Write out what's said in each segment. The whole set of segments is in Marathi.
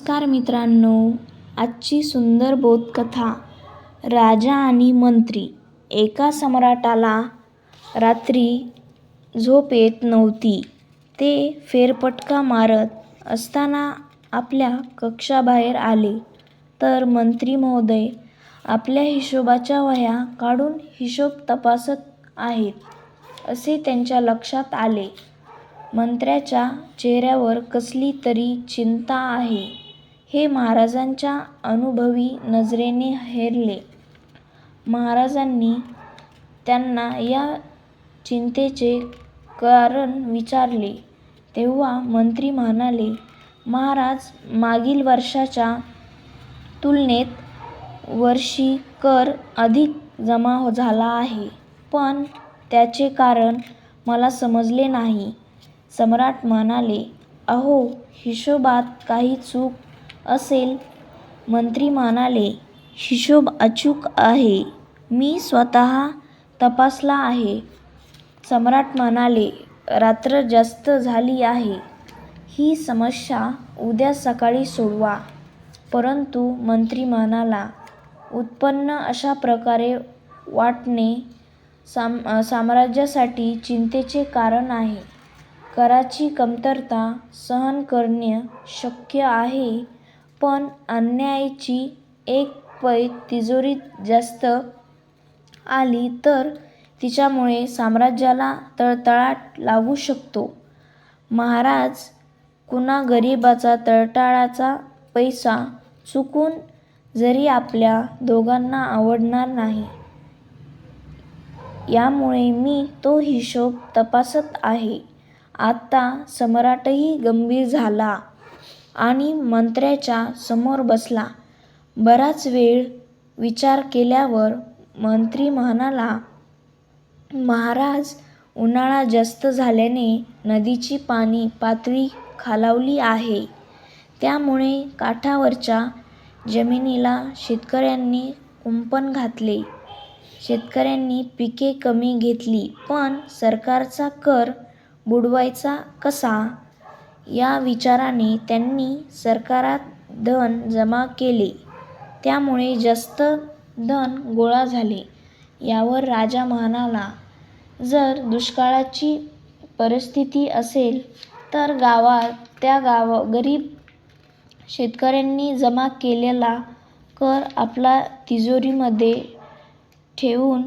नमस्कार मित्रांनो आजची सुंदर बोधकथा राजा आणि मंत्री एका सम्राटाला रात्री झोप येत नव्हती. ते फेरपटका मारत असताना आपल्या कक्षाबाहेर आले तर मंत्री महोदय आपल्या हिशोबाच्या वह्या काढून हिशोब तपासत आहेत असे त्यांच्या लक्षात आले. मंत्र्याच्या चेहऱ्यावर कसली तरी चिंता आहे हे महाराजांच्या अनुभवी नजरेने हेरले. महाराजांनी त्यांना या चिंतेचे कारण विचारले तेव्हा मंत्री म्हणाले, महाराज मागील वर्षाच्या तुलनेत वर्षी कर अधिक जमा झाला आहे. पण त्याचे कारण मला समजले नाही. सम्राट म्हणाले, अहो हिशोबात काही चूक असेल. मंत्री म्हणाले, हिशोब अचूक आहे. मी स्वतः तपासला आहे. सम्राट म्हणाले, रात्र जास्त झाली आहे. ही समस्या उद्या सकाळी सोडवा. परंतु मंत्री म्हणाला, उत्पन्न अशा प्रकारे वाटणे साम साम्राज्यासाठी चिंतेचे कारण आहे. कराची कमतरता सहन करणे शक्य आहे पण अन्यायाची एक पै तिजोरीत जास्त आली तर तिच्यामुळे साम्राज्याला तळतळाट लागू शकतो. महाराज कुणा गरीबाचा तळतळाचा पैसा चुकून जरी आपल्या दोघांना आवडणार नाही. यामुळे मी तो हिशोब तपासत आहे. आता सम्राटही गंभीर झाला आणि मंत्र्याच्या समोर बसला. बराच वेळ विचार केल्यावर मंत्री म्हणाला, महाराज उन्हाळा जास्त झाल्याने नदीची पाणी पातळी खालावली आहे. त्यामुळे काठावरच्या जमिनीला शेतकऱ्यांनी कुंपण घातले. शेतकऱ्यांनी पिके कमी घेतली पण सरकारचा कर बुडवायचा कसा या विचाराने त्यांनी सरकारात धन जमा केले. त्यामुळे जास्त धन गोळा झाले. यावर राजा म्हणाला, जर दुष्काळाची परिस्थिती असेल तर गावात त्या गरीब शेतकऱ्यांनी जमा केलेला कर आपल्या तिजोरीमध्ये ठेवून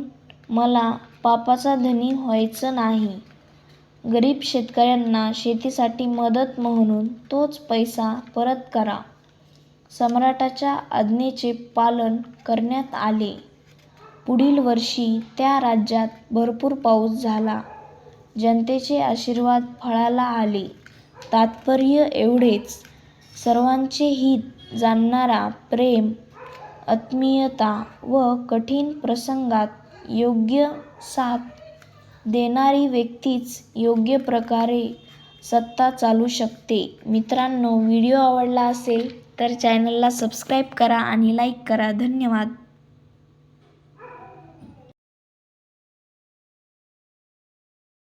मला पापाचा धनी व्हायचं नाही. गरीब शेतकऱ्यांना शेतीसाठी मदत म्हणून तोच पैसा परत करा. सम्राटाच्या आज्ञेचे पालन करण्यात आले. पुढील वर्षी त्या राज्यात भरपूर पाऊस झाला. जनतेचे आशीर्वाद फळाला आले. तात्पर्य एवढेच, सर्वांचे हित जाणणारा, प्रेम, आत्मीयता व कठीण प्रसंगात योग्य साथ देणारी व्यक्तीच योग्य प्रकारे सत्ता चालू शकते. मित्रांनो व्हिडिओ आवडला असेल तर चॅनलला सबस्क्राईब करा आणि लाईक करा. धन्यवाद.